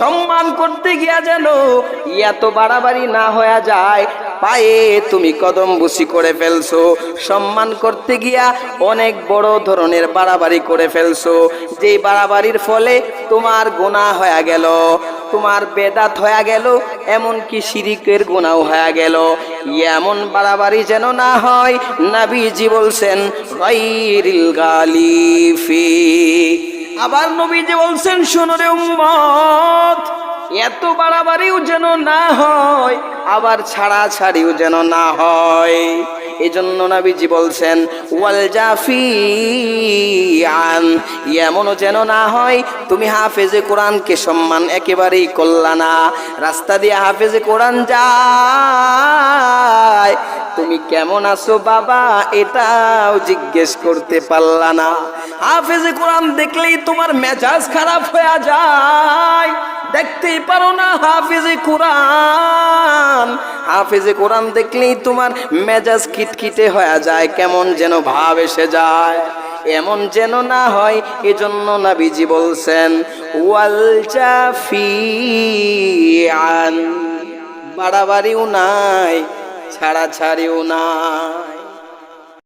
সম্মান করতে গিয়া যেন এত বাড়াবাড়ি না হয়ে যায়। পায়ে তুমি কদম বুসি করে ফেলছো। সম্মান করতে গিয়া অনেক বড় ধরনের বাড়াবাড়ি করে ফেলছো। যেই বাড়াবাড়ির ফলে তোমার গোনা হয়ে গেল, তোমার বেদাত হয়ে গেল, এমনকি শিরিকের গুণাও হয়ে গেল। এমন বাড়াবাড়ি যেন না হয়, নাবিজি বলছেন গাইরিল গালিফি। আবার নবী যে বলছেন, শোনো রে উম্মত, এত বাড়াবাড়িও যেন না হয়, আবার ছাড়া ছাড়িও যেন না হয়। এজন্য নবীজি বলছেন, ওয়াল জাফি আন এমনও যেন না হয়, তুমি হাফেজে কোরআনকে সম্মান একেবারেই করলা না। রাস্তা দিয়ে হাফেজে কোরআন যায় তুমি কেমন আছো বাবা? এটাও জিজ্ঞেস করতে পারলা না। হাফেজে কোরআন দেখলেই তোমার মেজাজ খারাপ হয়ে যায়। দেখতেই পারো না হাফেজে কোরআন। হাফেজে কোরআন দেখলেই তোমার মেজাজ খিটখিটে হয়ে যায়, কেমন যেন ভাব এসে যায়। এমন যেন না হয়, এজন্য নাবিজি বলছেন, ওয়াল জাফিয়ান। বাড়াবাড়িও নাই। ছাড়া ছাড়িও নাই।